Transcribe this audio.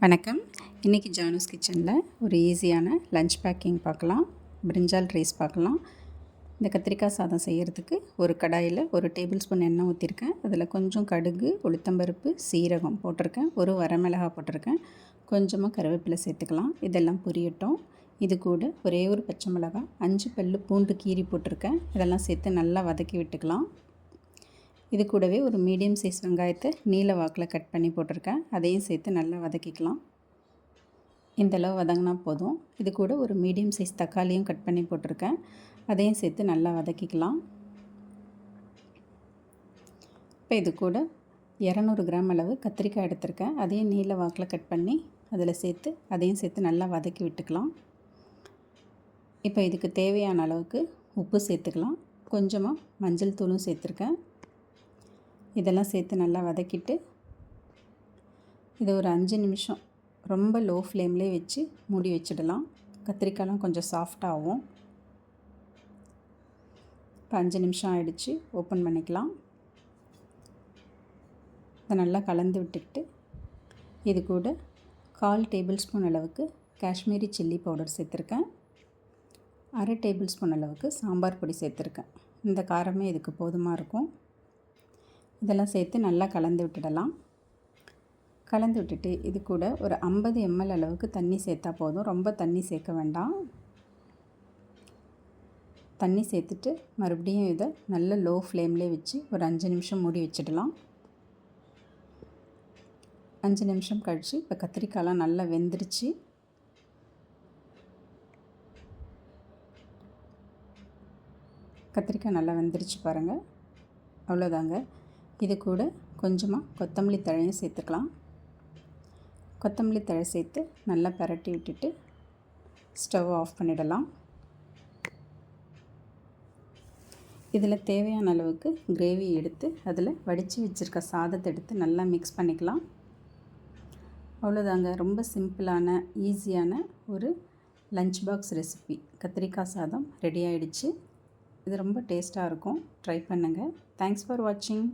வணக்கம். இன்றைக்கி ஜானூஸ் கிச்சனில் ஒரு ஈஸியான லஞ்ச் பேக்கிங் பார்க்கலாம். பிரிஞ்சால் ரைஸ் பார்க்கலாம். இந்த கத்திரிக்காய் சாதம் செய்கிறதுக்கு ஒரு கடாயில் ஒரு டேபிள் ஸ்பூன் எண்ணெய் ஊற்றிருக்கேன் அதில் கொஞ்சம் கடுகு உளுத்தம்பருப்பு சீரகம் போட்டிருக்கேன். ஒரு வரமிளகா போட்டிருக்கேன். கொஞ்சமாக கருவேப்பிலை சேர்த்துக்கலாம். இதெல்லாம் புரியட்டும். இது கூட ஒரே ஒரு பச்சை மிளகா அஞ்சு பல்லு பூண்டு கீரி போட்டிருக்கேன். இதெல்லாம் சேர்த்து நல்லா வதக்கி விட்டுக்கலாம். இது கூடவே ஒரு மீடியம் சைஸ் வெங்காயத்தை நீல வாக்கில் கட் பண்ணி போட்டிருக்கேன். அதையும் சேர்த்து நல்லா வதக்கிக்கலாம். இந்தளவு வதங்கினா போதும். இது கூட ஒரு மீடியம் சைஸ் தக்காளியும் கட் பண்ணி போட்டிருக்கேன். அதையும் சேர்த்து நல்லா வதக்கிக்கலாம். இப்போ இது கூட இரநூறு கிராம் அளவு கத்திரிக்காய் எடுத்திருக்கேன். அதையும் நீல வாக்கில் கட் பண்ணி அதில் சேர்த்து அதையும் சேர்த்து நல்லா வதக்கி விட்டுக்கலாம். இப்போ இதுக்கு தேவையான அளவுக்கு உப்பு சேர்த்துக்கலாம். கொஞ்சமாக மஞ்சள் தூளும் சேர்த்துருக்கேன். இதெல்லாம் சேர்த்து நல்லா வதக்கிட்டு இது ஒரு அஞ்சு நிமிஷம் ரொம்ப லோ ஃப்ளேம்லே வச்சு மூடி வச்சிடலாம். கத்திரிக்காயெலாம் கொஞ்சம் சாஃப்டாகும் இப்போ அஞ்சு நிமிஷம் ஆகிடுச்சு ஓப்பன் பண்ணிக்கலாம். இதை நல்லா கலந்து விட்டுக்கிட்டு இது கூட கால் டேபிள் ஸ்பூன் அளவுக்கு காஷ்மீரி சில்லி பவுடர் சேர்த்துருக்கேன். அரை டேபிள் ஸ்பூன் அளவுக்கு சாம்பார் பொடி சேர்த்துருக்கேன். இந்த காரமே இதுக்கு போதுமாக இருக்கும். இதெல்லாம் சேர்த்து நல்லா கலந்து விட்டுடலாம். கலந்து விட்டுட்டு இது கூட ஒரு ஐம்பது எம்எல் அளவுக்கு தண்ணி சேர்த்தா போதும். ரொம்ப தண்ணி சேர்க்க வேண்டாம். தண்ணி சேர்த்துட்டு மறுபடியும் இதை நல்ல லோ ஃப்ளேம்லே வச்சு ஒரு அஞ்சு நிமிஷம் மூடி வச்சிடலாம். அஞ்சு நிமிஷம் கழித்து இப்போ கத்திரிக்காயெலாம் நல்லா வெந்துருச்சு. கத்திரிக்காய் நல்லா வெந்துருச்சு பாருங்கள் அவ்வளோதாங்க இது கூட கொஞ்சமாக கொத்தமல்லி தழையும் சேர்த்துக்கலாம். கொத்தமல்லி தழை சேர்த்து நல்லா பரட்டி விட்டுட்டு ஸ்டவ் ஆஃப் பண்ணிடலாம். இதில் தேவையான அளவுக்கு கிரேவி எடுத்து அதில் வடித்து வச்சுருக்க சாதத்தை எடுத்து நல்லா மிக்ஸ் பண்ணிக்கலாம். அவ்வளோதாங்க. ரொம்ப சிம்பிளான ஈஸியான ஒரு லஞ்ச் பாக்ஸ் ரெசிபி கத்திரிக்காய் சாதம் ரெடி ஆகிடுச்சு இது ரொம்ப டேஸ்ட்டாக இருக்கும். ட்ரை பண்ணுங்கள் தேங்க்ஸ் ஃபார் வாட்சிங்